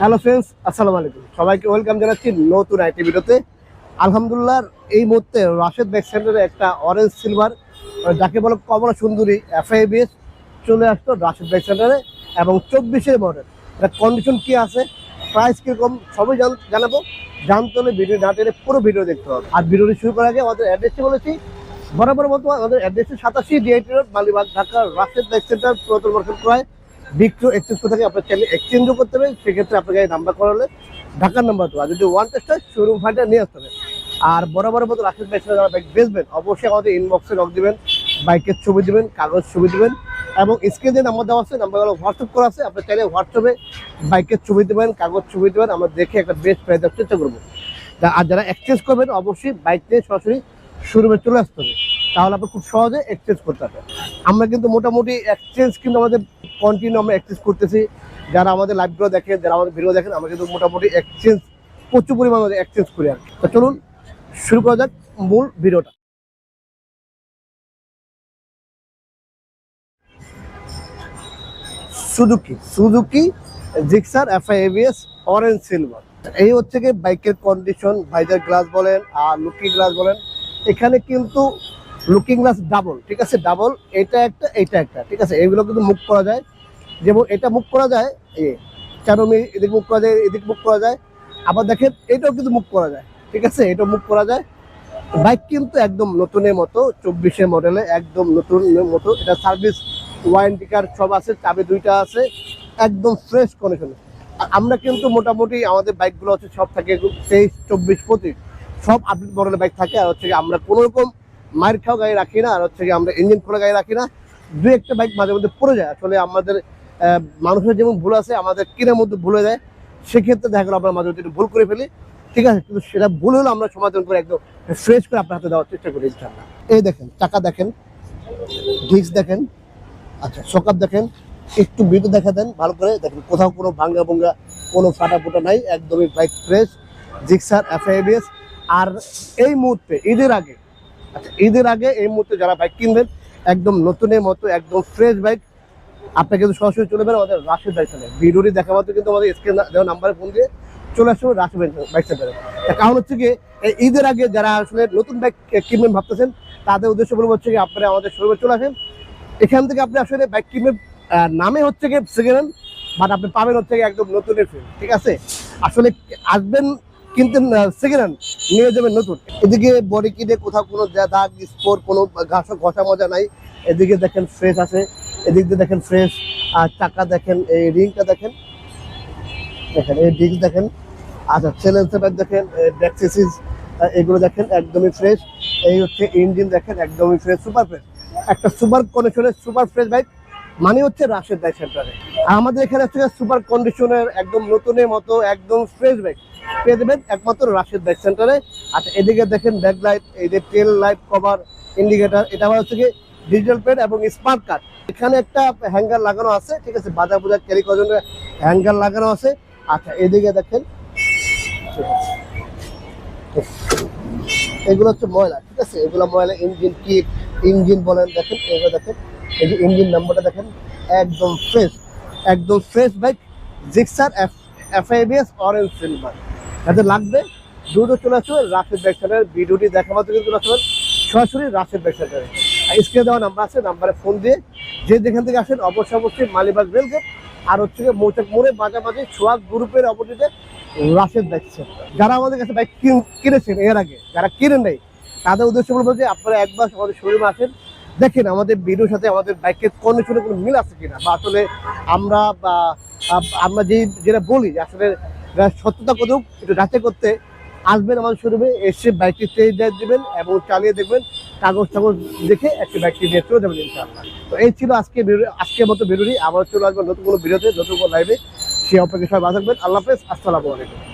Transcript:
Hello friends, আসসালামু আলাইকুম। সবাইকে ওয়েলকাম জানাচ্ছি নতুন আইটি ভিডিওতে। আলহামদুলিল্লাহ, এই মুহূর্তে রাশেদ ব্যাক সেন্টারে একটা অরেঞ্জ সিলভার যাকে বলে কমলা সুন্দরী এফআইবিএস চলে আসতো রাশেদ ব্যাক সেন্টারে এবং চব্বিশের মডেল এটা কন্ডিশন কি আছে? প্রাইস কীরকম সবই জান- জানাব। জানতে হলে ভিডিও না টেনে পুরো ভিডিও দেখতে হবে। আর ভিডিওটি শুরু করার আগে আমাদের অ্যাড্রেসটি বলেছি। বরাবর মতো আমাদের অ্যাড্রেসটি সাতাশি DIT road Malibagh Dhaka, Rashed bike centre পুরাতন মার্কেট ক্রয় বিক্রো এক্সচেঞ্জ করে থাকে আপনার চাইলে এক্সচেঞ্জও করতে হবে সেক্ষেত্রে আপনাকে এই নাম্বার করা হলে ঢাকার নাম্বার আর যদি ওয়ান টেস্ট হয় শোরুম ফাইটা নিয়ে আসতে হবে। আর বরাবর মতো রাশেদ বাইক যারা বাইক বেচবেন, অবশ্যই আমাদের ইনবক্সে লক দিবেন বাইকের ছবি দেবেন, কাগজ ছবি দেবেন, এবং স্ক্রিনে যে নাম্বার দেওয়া আছে নাম্বারগুলো হোয়াটসঅ্যাপ করা আছে আপনি চাইলে হোয়াটসঅ্যাপে বাইকের ছবি দেবেন, কাগজ ছবি দেবেন, আমরা দেখে একটা বেস্ট প্রাইস দেওয়ার চেষ্টা করব। আর যারা এক্সচেঞ্জ করবেন, অবশ্যই বাইক নিয়ে সরাসরি শোরুমে চলে আসতে হবে। তাহলে আপনি খুব সহজে এক্সচেঞ্জ করতে পারবেন। আমরা কিন্তু মোটামুটি এক্সচেঞ্জ কিন্তু আমাদের কন্টিনিউ আমরা এক্সচেঞ্জ করতেছি। যারা আমাদের লাইভগুলো দেখেন যারা আমাদের ভিডিও দেখেন, আমরা কিন্তু মোটামুটি এক্সচেঞ্জ প্রচুর পরিমাণে এক্সচেঞ্জ করি আর। তো চলুন, শুরু করা যাক মূল ভিডিওটা Suzuki Suzuki Gixxer FI ABS orange silver এই হচ্ছে কি বাইকের কন্ডিশন ভাইজার গ্লাস বলেন, আর লুকিং গ্লাস বলেন। এখানে কিন্তু লুকিং গ্লাস ডাবল ঠিক আছে? ডাবল এটা একটা এটা একটা, ঠিক আছে? এগুলো কিন্তু মুখ করা যায়। যেমন এটা মুখ করা যায় এ চারমি এদিক মুখ করা যায়, এদিক মুখ করা যায়। আবার দেখেন, এটাও কিন্তু মুখ করা যায়। ঠিক আছে? এটাও মুখ করা যায়। বাইক কিন্তু একদম নতুনের মতো, চব্বিশের মডেলে একদম নতুনের মতো। এটা সার্ভিস ওয়ারেন্টি কার্ড সব আছে, চাবি দুইটা আছে, একদম ফ্রেশ কন্ডিশনে আমরা কিন্তু মোটামুটি আমাদের বাইকগুলো হচ্ছে সব থাকে তেইশ, চব্বিশ, পঁচিশ। সব আপডেট মডেলের বাইক থাকে, আর হচ্ছে আমরা কোনো রকম মায়ের খাওয়া গাড়ি রাখি না, আর হচ্ছে আমরা ইঞ্জিন খোলা গাড়ি রাখি না। দু একটা বাইক মাঝে মধ্যে পড়ে যায়। আসলে আমাদের মানুষের যেমন ভুল আছে, আমাদের কিনের মধ্যে ভুলে যায়, সেক্ষেত্রে দেখা গেলো আমরা মাঝে একটু ভুল করে ফেলি। ঠিক আছে, কিন্তু সেটা ভুল হলে আমরা সমাধান করে একদম ফ্রেশ করে আপনার হাতে দেওয়ার চেষ্টা করি, ইনশাআল্লাহ। এই দেখেন টাকা দেখেন ডিস্ক দেখেন আচ্ছা সকাপ দেখেন, একটু বিদ্যু দেখা দেন, ভালো করে দেখেন, কোথাও কোনো ভাঙ্গা ভঙ্গা, কোনো ফাটা ফোটা নাই, একদমই bike fresh Gixxer, FI ABS. আর এই মুহূর্তে, ঈদের আগে আচ্ছা ঈদের আগে এই মুহূর্তে যারা বাইক কিনবেন, একদম নতুনের মতো, একদম ফ্রেশ বাইক আপনি কিন্তু সরাসরি চলে যাবেন আমাদের রাশিদ বাইক সেন্টারে ভিডিওটি দেখা মাত্র কিন্তু আমাদের স্ক্রিন দেওয়া নাম্বারে ফোন দিয়ে চলে আসবে রাশিদ বাইক সেন্টারে তার কারণ হচ্ছে কি ঈদের আগে যারা আসলে নতুন বাইক কিনবেন ভাবতেছেন, তাদের উদ্দেশ্য বলব হচ্ছে কি, আপনারা আমাদের শোরুমে চলে আসেন। এখান থেকে আপনি আসলে বাইক কিনবেন নামে হচ্ছে কি সেকেন্ড হ্যান্ড বাট আপনি পাবেন হচ্ছে কি একদম নতুনের ফিল ঠিক আছে? আসলে আসবেন কিন্তু সেকেন্ড হ্যান্ড নিয়ে যাবেন নতুন। এদিকে বডি কিনে কোথাও কোনো দাগ, স্পোর, কোনো ঘাস ঘষা মজা নাই। এদিকে দেখেন ফ্রেশ আছে। এদিক দিয়ে দেখেন ফ্রেশ আর চাকা দেখেন, এই রিংটা দেখেন। দেখেন, এই ডিস্ক দেখেন। আচ্ছা সেলেন্সার দেখেন ড্যাক্সিস এগুলো দেখেন একদমই ফ্রেশ এই হচ্ছে ইঞ্জিন দেখেন, একদমই ফ্রেশ সুপার ফ্রেশ একটা সুপার কন্ডিশনের সুপার ফ্রেশ বাইক মানে হচ্ছে রাশের বাইক সেন্টারে আমাদের এখানে হচ্ছে সুপার কন্ডিশনের একদম নতুনের মতো, একদম ফ্রেশ বাইক পেয়ে দেবেন একমাত্র রাশের বাইক সেন্টারে আচ্ছা এদিকে দেখেন ব্যাক লাইট এই যে টেল লাইট কভার ইন্ডিকেটার এটা আবার হচ্ছে কি ডিজিটাল প্লেট এবং স্মার্ট কার্ড। এখানে একটা হ্যাঙ্গার লাগানো আছে, ঠিক আছে? বাজার বুজার ক্যারি করার জন্য হ্যাঙ্গার লাগানো আছে। আচ্ছা এদিকে দেখেন। এগুলো হচ্ছে ময়লা, ঠিক আছে? এগুলো ময়লা, ইঞ্জিন কিট ইঞ্জিন বলেন, দেখেন, এগুলো দেখেন। এই যে ইঞ্জিন নাম্বারটা দেখেন, একদম ফ্রেশ একদম fresh bike Gixxer F FIBS orange silver যাদের লাগবে দুটো চলে আসবে বাইক সেন্টারের ভিডিওটি দেখা মাত্র কিন্তু চলে আসবেন সরাসরি বাইক সেন্টারে। স্ক্রিনে দেওয়া নাম্বার আছে নাম্বারে ফোন দিয়ে যে যেখান থেকে আসেন অবশ্যই অবশ্যই মালিবাগ রেলগেট আর হচ্ছে মৌচাক মোড়ে মাঝামাঝি সোয়াগ গ্রুপের অপোজিটে রাশেদ সেন্টার যারা আমাদের কাছে বাইক কিনেছেন এর আগে, যারা কিনেন নাই, তাদের উদ্দেশ্য বলব যে আপনারা একবার আমাদের শোরুমে আসেন। দেখেন আমাদের ভিডিওর সাথে আমাদের বাইকের কন্ডিশনে কোনো মিল আছে কিনা? বা আসলে আমরা বা আমরা যেই যেটা বলি আসলে সত্যতা কতটুকু, একটু যাচাই করতে আসবেন আমাদের শোরুমে এসে বাইকটি ড্রাইভ দেবেন এবং চালিয়ে দেখবেন। কাগজ টাগজ দেখে একটি ব্যাগটি নিয়ে চলে যাবেন ইনশাআল্লাহ। তো এই ছিল আজকে আজকে আজকের মতো ভিডিওটি। আবার চলে আসবেন নতুন কোনো বিরোধে নতুন কোনো লাইভে সে অপেক্ষা সবাই বাঁচাবেন আল্লাহ হাফেজ। আসসালামু আলাইকুম।